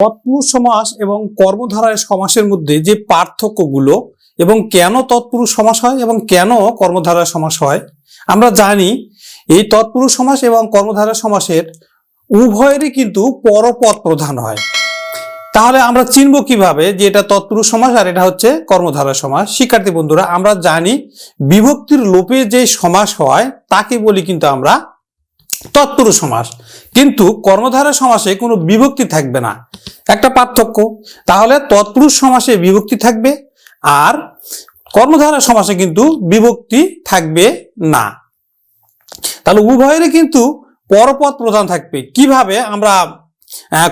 তৎপুরুষ সমাস এবং কর্মধারায় সমাসের মধ্যে যে পার্থক্যগুলো এবং কেন তৎপুরুষ সমাস হয় এবং কেন কর্মধারায় সমাস হয়, আমরা জানি এই তৎপুরুষ সমাস এবং কর্মধারায় সমাসের উভয়েরই কিন্তু পরপদ প্রধান হয়। তাহলে আমরা চিনব কীভাবে যে এটা তৎপুরুষ সমাস আর এটা হচ্ছে কর্মধারা সমাস। শিক্ষার্থী বন্ধুরা, আমরা জানি বিভক্তির লোপে যে সমাস হয়, তাকে বলি কিন্তু আমরা তৎপুরুষ সমাস। কিন্তু কর্মধারা সমাসে কোনো বিভক্তি থাকবে না। একটা পার্থক্য, তাহলে তৎপুরুষ সমাসে বিভক্তি থাকবে আর কর্মধারা সমাসে কিন্তু বিভক্তি থাকবে না। তাহলে উভয়েরই কিন্তু পরপদ প্রধান থাকবে। কীভাবে আমরা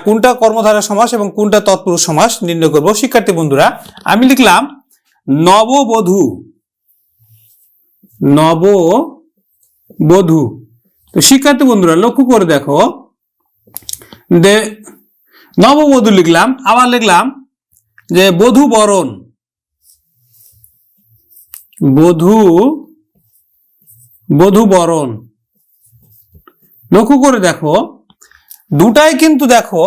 কোনটা কর্মধারা সমাস এবং কোনটা তৎপুরুষ সমাস নির্ণয় করব? শিক্ষার্থী বন্ধুরা, আমি লিখলাম নববধূ। নববধূ তো শিক্ষার্থী বন্ধুরা, লক্ষ্য করে দেখো। যে নববধূ লিখলাম, আবার লিখলাম যে বধূ বরণ। বধূ বধূ বরণ। লক্ষ্য করে দেখো, দুটাই কিন্তু দেখো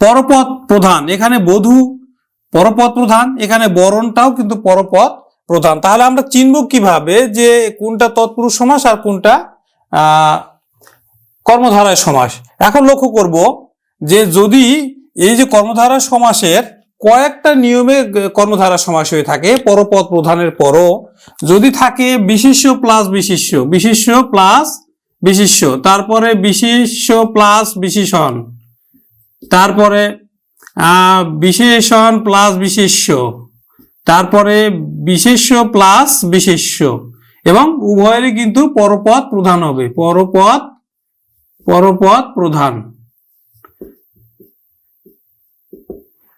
পরপদ প্রধান। এখানে বধূ পরপদ প্রধান, এখানে বরণটাও কিন্তু পরপদ প্রধান। তাহলে আমরা চিনব কীভাবে যে কোনটা তৎপুরুষ সমাস আর কোনটা কর্মধারায় সমাস। এখন লক্ষ্য করব যে যদি এই যে কর্মধারা সমাসের কয়েকটা নিয়মে কর্মধারা সমাস হয়ে থাকে, পরপদ প্রধানের পরও, যদি থাকে বিশিষ্য প্লাস বিশিষ্য বিশিষ্য প্লাস বিশিষ্য, তারপরে বিশিষ্য প্লাস বিশেষণ, তারপরে বিশেষণ প্লাস বিশেষ্য, তারপরে বিশেষ্য প্লাস বিশেষ্য এবং উভয়েরই কিন্তু পরপদ প্রধান হবে। পরপদ পরপদ প্রধান।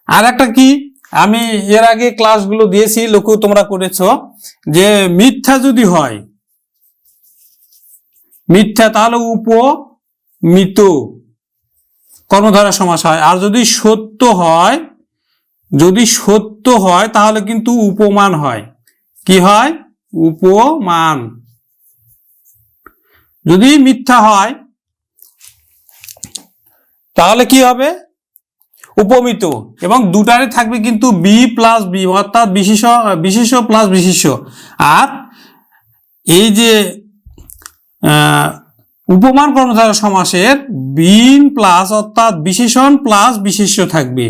আর একটা কি? আমি এর আগে ক্লাসগুলো দিয়েছি, লক্ষ্য তোমরা করেছ, যে মিথ্যা যদি হয়, মিথ্যা তাহলে উপমিত কর্মধারা সমাস হয়। আর যদি সত্য হয়, যদি সত্য হয়, তাহলে কিন্তু উপমান হয়। কি হয়? উপমান। যদি মিথ্যা হয়, তাহলে কি হবে? উপমিত। এবং দুটারে থাকবে কিন্তু বি প্লাস বি অর্থাৎ বিশেষ বিশেষ প্লাস বিশেষ্য আর এই যে উপমান কর্মধারা সমাসের বিন প্লাস অর্থাৎ বিশেষণ প্লাস বিশেষ্য থাকবে।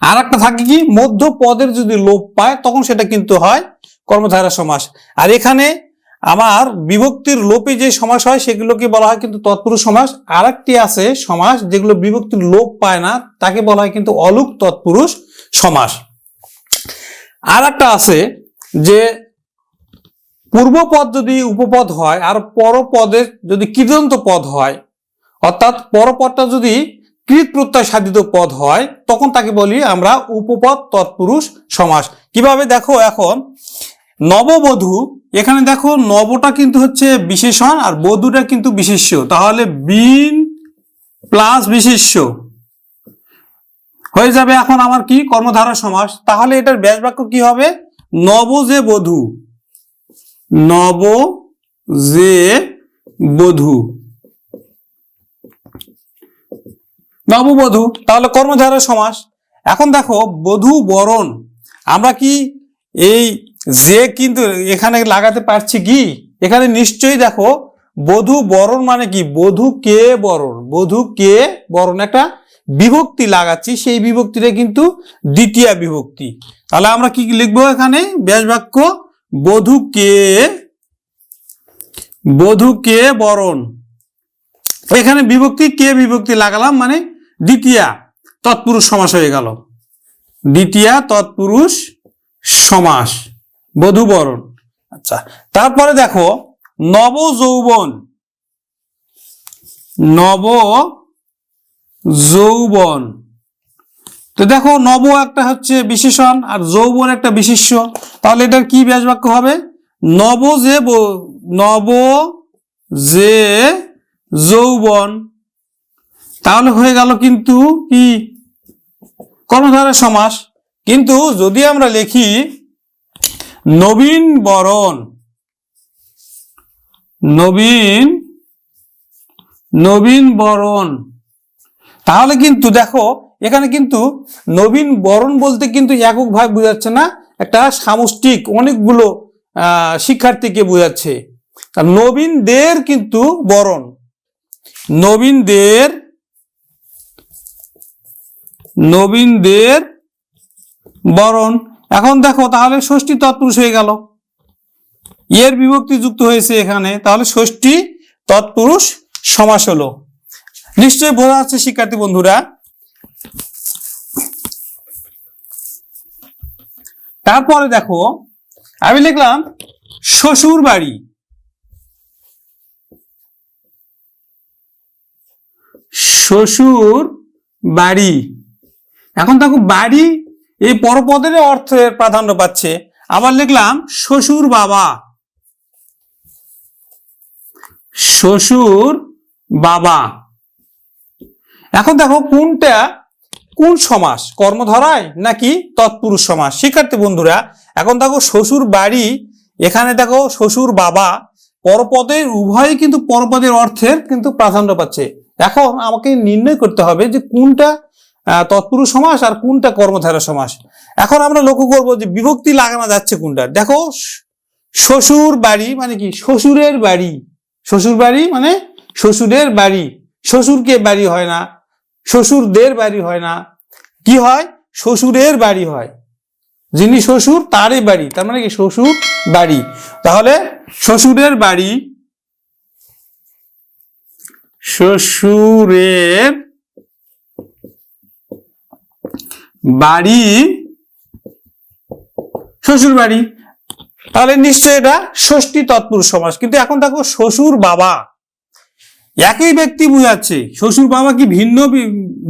আর একটা থাকে কি? মধ্য পদের যদি লোপ পায়, তখন সেটা কিন্তু হয় কর্মধারা সমাস। আর এখানে আমার বিভক্তির লোপে যে সমাস হয়, সেগুলোকে বলা হয় কিন্তু তৎপুরুষ সমাস। আর আছে সমাস, যেগুলো বিভক্তির লোপ পায় না, তাকে বলা হয় কিন্তু অলুক তৎপুরুষ সমাস। আর একটা আছে যে পূর্বপদ যদি উপপদ হয়, আর পরপদের যদি কৃদন্ত পদ হয়, অর্থাৎ পরপদটা যদি কৃত প্রত্যয় সাধিত পদ হয়, তখন তাকে বলি আমরা উপপদ তৎপুরুষ সমাস। কীভাবে? দেখো এখন নববধূ, এখানে দেখো নবটা কিন্তু হচ্ছে বিশেষণ আর বধূটা কিন্তু বিশেষ্য। তাহলে বিন প্লাস বিশেষ্য। হয়ে যাবে এখন আমার কি? কর্মধারা সমাস। তাহলে এটার ব্যাস বাক্য কি হবে? নব যে বধূ। নব যে বধূ। নববধূ, তাহলে কর্মধারা সমাস। এখন দেখো বধূ বরণ আমরা কি এই যে কিন্তু এখানে লাগাতে পারছি কি? এখানে নিশ্চয়ই দেখো, বধূ বরণ মানে কি? বধূ কে বরণ? বধূ কে বরণ? একটা বিভক্তি লাগাচ্ছি, সেই বিভক্তিটা কিন্তু দ্বিতীয় বিভক্তি। তাহলে আমরা কি লিখব এখানে? ব্যাস বাক্য বধূ কে বধূ কে বরণ? এখানে বিভক্তি, কে বিভক্তি লাগালাম মানে দ্বিতীয়া তৎপুরুষ সমাস হয়ে গেল। দ্বিতীয়া তৎপুরুষ সমাস। বধূ বরণ আচ্ছা তারপরে দেখো নব যৌবন নব যৌবন তো দেখো, নব একটা হচ্ছে বিশেষণ আর যৌবন একটা বিশেষ্য। তাহলে এটার কি ব্যাস বাক্য হবে? নব যে নব যে যৌবন। তাহলে হয়ে গেল কিন্তু কি? কর্মধারা সমাস। কিন্তু যদি আমরা লিখি নবীন বরণ। নবীন নবীন বরণ। তাহলে কিন্তু দেখো, এখানে কিন্তু নবীন বরণ বলতে কিন্তু এককভাবে বোঝাচ্ছে না, একটা সামষ্টিক অনেকগুলো শিক্ষার্থীকে বোঝাচ্ছে। নবীনদের কিন্তু বরণ। নবীনদের নবীনদের বরণ। এখন দেখো, তাহলে ষষ্ঠী তৎপুরুষ হয়ে গেল। এর বিভক্তি যুক্ত হয়েছে এখানে, তাহলে ষষ্ঠী তৎপুরুষ সমাস হলো। নিশ্চয়ই বোঝা যাচ্ছে, শিক্ষার্থী বন্ধুরা। তারপরে দেখো, আমি লিখলাম, শ্বশুর বাড়ি। শ্বশুর বাড়ি। এখন দেখো, বাড়ি এই পরপদের অর্থের প্রাধান্য পাচ্ছে। আবার লিখলাম, শ্বশুর বাবা। শ্বশুর বাবা। এখন দেখো, কোনটা, কোন সমাস? কর্মধরায় নাকি তৎপুরুষ সমাস? শিক্ষার্থী বন্ধুরা, এখন দেখো, শ্বশুর বাড়ি, এখানে দেখো, শ্বশুর বাবা। পরপদের উভয়ই কিন্তু পরপদের অর্থের কিন্তু প্রাধান্য পাচ্ছে। এখন আমাকে নির্ণয় করতে হবে যে কোনটা তৎপুরুষ সমাস আর কোনটা কর্মধারা সমাস? এখন আমরা লক্ষ্য করব যে বিভক্তি লাগানো যাচ্ছে কোনটা? দেখো, শ্বশুর বাড়ি মানে কি? শ্বশুরের বাড়ি। শ্বশুর বাড়ি মানে শ্বশুরের বাড়ি। শ্বশুরকে বাড়ি হয় না, শ্বশুরদের বাড়ি হয় না। কি হয়? শ্বশুরের বাড়ি হয়। যিনি শ্বশুর, তারই বাড়ি। তার মানে কি? শ্বশুর বাড়ি। তাহলে শ্বশুরের বাড়ি শ্বশুরের বাড়ি শ্বশুর বাড়ি তাহলে নিশ্চয় এটা ষষ্ঠী তৎপুরুষ সমাস। কিন্তু এখন দেখো শ্বশুর বাবা। একই ব্যক্তি বুঝাচ্ছে। শ্বশুর বাবা কি ভিন্ন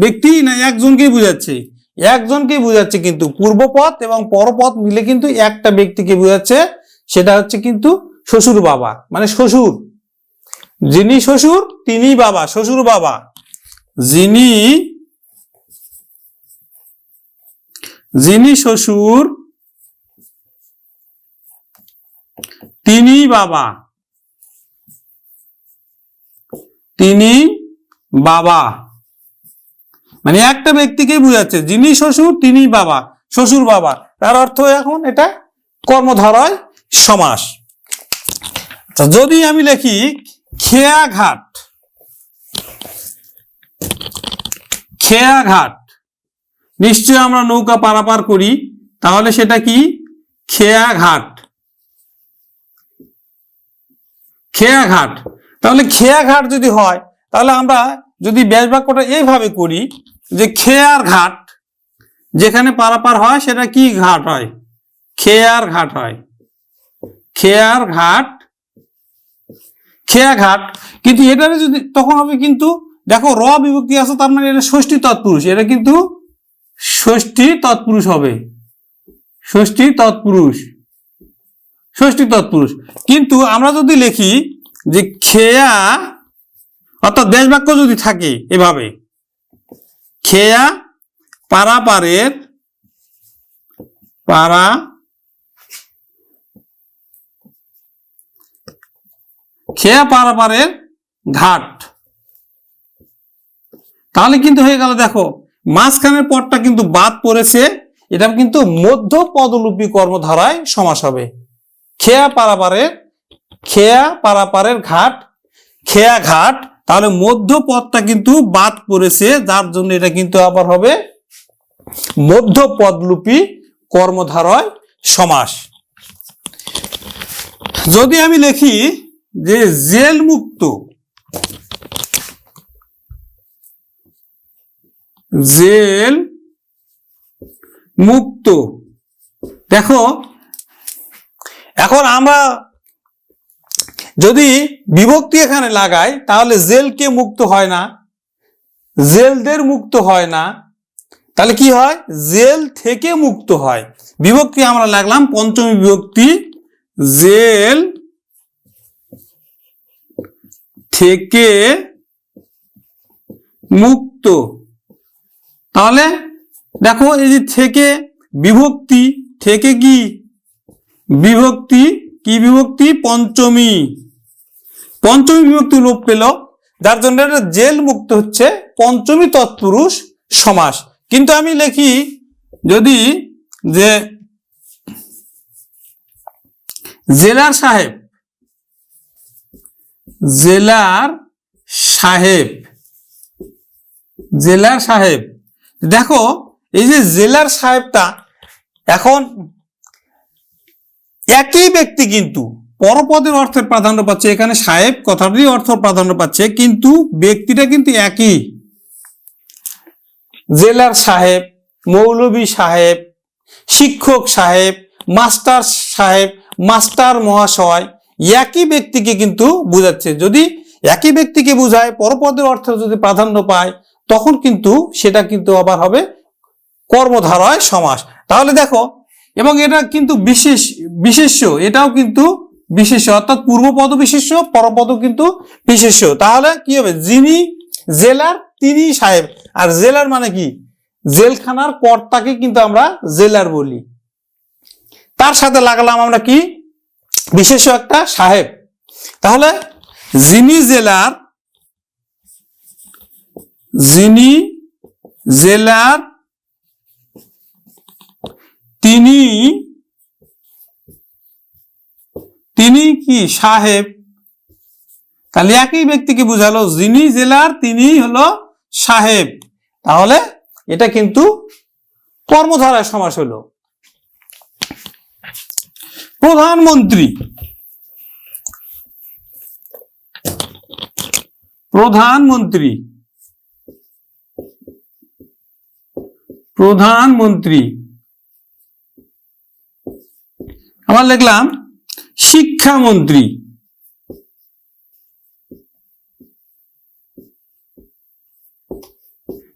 ব্যক্তি না একজনকেই বুঝাচ্ছে? একজনকেই বুঝাচ্ছে কিন্তু পূর্বপথ এবং পরপথ মিলে কিন্তু একটা ব্যক্তিকে বুঝাচ্ছে। সেটা হচ্ছে কিন্তু শ্বশুর বাবা মানে শ্বশুর। যিনি শ্বশুর তিনি বাবা, শ্বশুর বাবা। যিনি যিনি শ্বশুর, তিনি বাবা। তিনি বাবা। মানে একটা ব্যক্তিকে বুঝাচ্ছে যিনি শ্বশুর, তিনি বাবা, শ্বশুর বাবা। তার অর্থ এখন এটা কর্মধারয় সমাস। যদি আমি লিখি, খেয়াঘাট। খেয়াঘাট। নিশ্চয় আমরা নৌকা পারাপার করি, তাহলে সেটা কি? খেয়াঘাট। খেয়াঘাট। তাহলে খেয়াঘাট যদি হয়, তাহলে আমরা যদি ব্যাস বাক্যটা এইভাবে করি যে খেয়ার ঘাট যেখানে পারাপার হয় সেটা কি ঘাট হয়? খেয়ার ঘাট হয়। খেয়ার ঘাট খেয়া ঘাট কিন্তু এটারে যদি, তখন হবে কিন্তু, দেখো র বিভক্তি আছে, তার মানে এটা ষষ্ঠী তৎপুরুষ, এটা কিন্তু ষষ্ঠী তৎপুরুষ হবে। ষষ্ঠী তৎপুরুষ। ষষ্ঠী তৎপুরুষ। কিন্তু আমরা যদি লিখি যে খেয়া, অর্থাৎ দেশ বাক্য যদি থাকে এভাবে, খেয়া পারাপারের, পারা খেয়া পারাপারের ঘাট। তাহলে কিন্তু হয়ে গেল দেখো মাঝখানের পদটা কিন্তু বাদ পড়েছে। এটা কিন্তু মধ্য পদলুপী কর্মধারায় সমাস হবে। খেয়া পারাপারের খেয়া পারাপারের ঘাট, খেয়া ঘাট, তাহলে মধ্য পদটা কিন্তু বাদ পড়েছে, যার জন্য এটা কিন্তু আবার হবে মধ্য পদলুপী কর্মধারয় সমাস। যদি আমি লিখি যে জেল মুক্ত জেল মুক্ত। দেখো, এখন আমরা যদি বিভক্তি এখানে লাগাই, তাহলে জেলকে মুক্ত হয় না? জেলদের মুক্ত হয় না। তাহলে কি হয়? জেল থেকে মুক্ত হয়। বিভক্তি আমরা লাগলাম, পঞ্চমী বিভক্তি, জেল থেকে মুক্ত। তাহলে দেখো এই যে থেকে বিভক্তি, থেকে কি? বিভক্তি কি বিভক্তি? পঞ্চমী। পঞ্চমী বিভক্তি লোপ পেল, যার জন্য জেল মুক্ত হচ্ছে পঞ্চমী তৎপুরুষ সমাস। কিন্তু আমি লিখি যদি যে জেলার সাহেব জেলার সাহেব জেলার সাহেব দেখো, এই যে জেলার সাহেবটা, এখন একই ব্যক্তি কিন্তু, পরপদের অর্থের প্রাধান্য পাচ্ছে, এখানে সাহেব কথাটির অর্থ প্রাধান্য পাচ্ছে, কিন্তু ব্যক্তিটা কিন্তু একই। জেলার সাহেব, মৌলভী সাহেব, শিক্ষক সাহেব, মাস্টার সাহেব, মাস্টার মহাশয়, একই ব্যক্তিকে কিন্তু বোঝাচ্ছে। যদি একই ব্যক্তিকে বোঝায়, পরপদের অর্থ যদি প্রাধান্য পায় তখন কিন্তু সেটা কিন্তু আবার হবে কর্মধারায় সমাস। তাহলে দেখো, এবং এটা কিন্তু বিশেষ, বিশেষ্য, এটাও কিন্তু বিশেষ্য, অর্থাৎ পূর্বপদ বিশেষ্য পরপদ কিন্তু বিশেষ্য। তাহলে কি হবে? যিনি জেলার, তিনি সাহেব। আর জেলার মানে কি? জেলখানার কর্তাকে কিন্তু আমরা জেলার বলি। তার সাথে লাগালাম আমরা কি? বিশেষ একটা সাহেব। তাহলে যিনি জেলার যিনি জেলার তিনি তিনি কি সাহেব? তাহলে একই ব্যক্তিকে বুঝালো, যিনি জেলার তিনি হলো সাহেব। তাহলে এটা কিন্তু কর্মধারায় সমাস হলো। প্রধানমন্ত্রী। প্রধানমন্ত্রী। প্রধানমন্ত্রী। আবার লিখলাম, শিক্ষামন্ত্রী।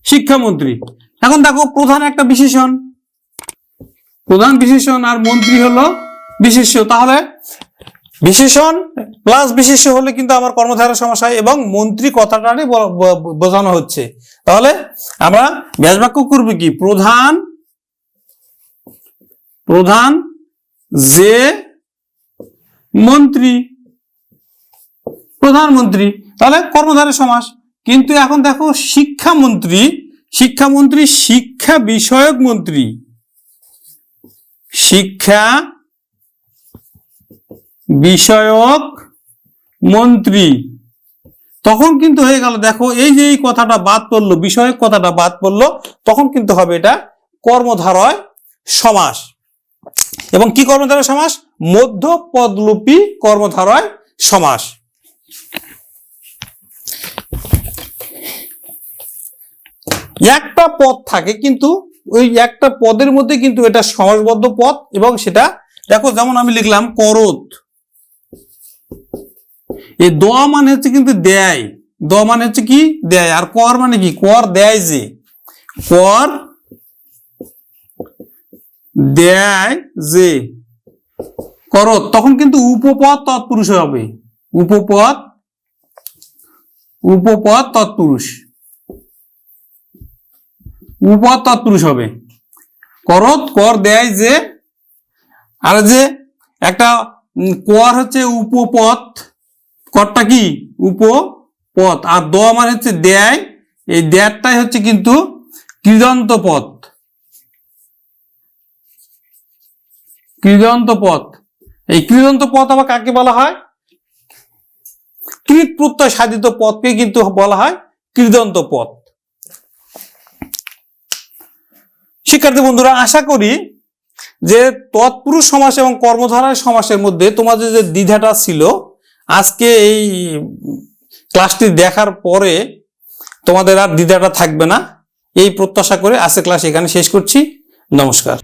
শিক্ষামন্ত্রী। এখন দেখো, প্রধান একটা বিশেষণ। প্রধান বিশেষণ আর মন্ত্রী হলো বিশেষ্য। তাহলে বিশেষণ প্লাস বিশেষ হলে কিন্তু আমার কর্মধারা সমস্যা হয় এবং মন্ত্রী কথাটারই বোঝানো হচ্ছে। তাহলে আমরা ব্যাস বাক্য করব কি? প্রধান প্রধান যে মন্ত্রী প্রধানমন্ত্রী তাহলে কর্মধারের সমাস। কিন্তু এখন দেখো শিক্ষামন্ত্রী শিক্ষামন্ত্রী শিক্ষা বিষয়ক মন্ত্রী। শিক্ষা বিষয়ক মন্ত্রী। তখন কিন্তু হয়ে গেল, দেখো, এই যে এই কথাটা বাদ পড়ল, বিষয়ক কথাটা বাদ পড়ল, তখন কিন্তু হবে এটা কর্মধারয় সমাস। এবং কি কর্মধারয় সমাস? মধ্য পদলোপী কর্মধারয় সমাস। একটা পদ থাকে কিন্তু, ওই একটা পদের মধ্যে কিন্তু এটা সমাসবদ্ধ পদ এবং সেটা, দেখো, যেমন আমি লিখলাম করত। এই দোয়া মানে হচ্ছে কিন্তু দেয়। দোয়া মানে হচ্ছে কি? দেয়। আর কর মানে কি? কর দেয় যে। কর দেয় যে। করত তখন কিন্তু উপপদ তৎপুরুষ হবে। উপপদ উপপদ তৎপুরুষ। উপপদ তৎপুরুষ হবে। করত কর দেয় যে। আর যে একটা কর হচ্ছে উপপদ। করটা কি? উপপদ। আর দ মানে হচ্ছে দেয়। এই দেয়টাই হচ্ছে কিন্তু কৃদন্ত পথ কৃদন্ত পথ এই কৃদন্ত পথ আবার কাকে বলা হয়? কৃত প্রত্যয় সাধিত পথকে কিন্তু বলা হয় কৃদন্ত পথ শিক্ষার্থী বন্ধুরা, আশা করি যে তৎপুরুষ সমাস এবং কর্মধারায় সমাসের মধ্যে তোমাদের যে দ্বিধাটা ছিল আজকে এই ক্লাসটি দেখার পরে তোমাদের আর দ্বিধাটা থাকবে না। এই প্রত্যাশা করে আজকে ক্লাস এখানে শেষ করছি। নমস্কার।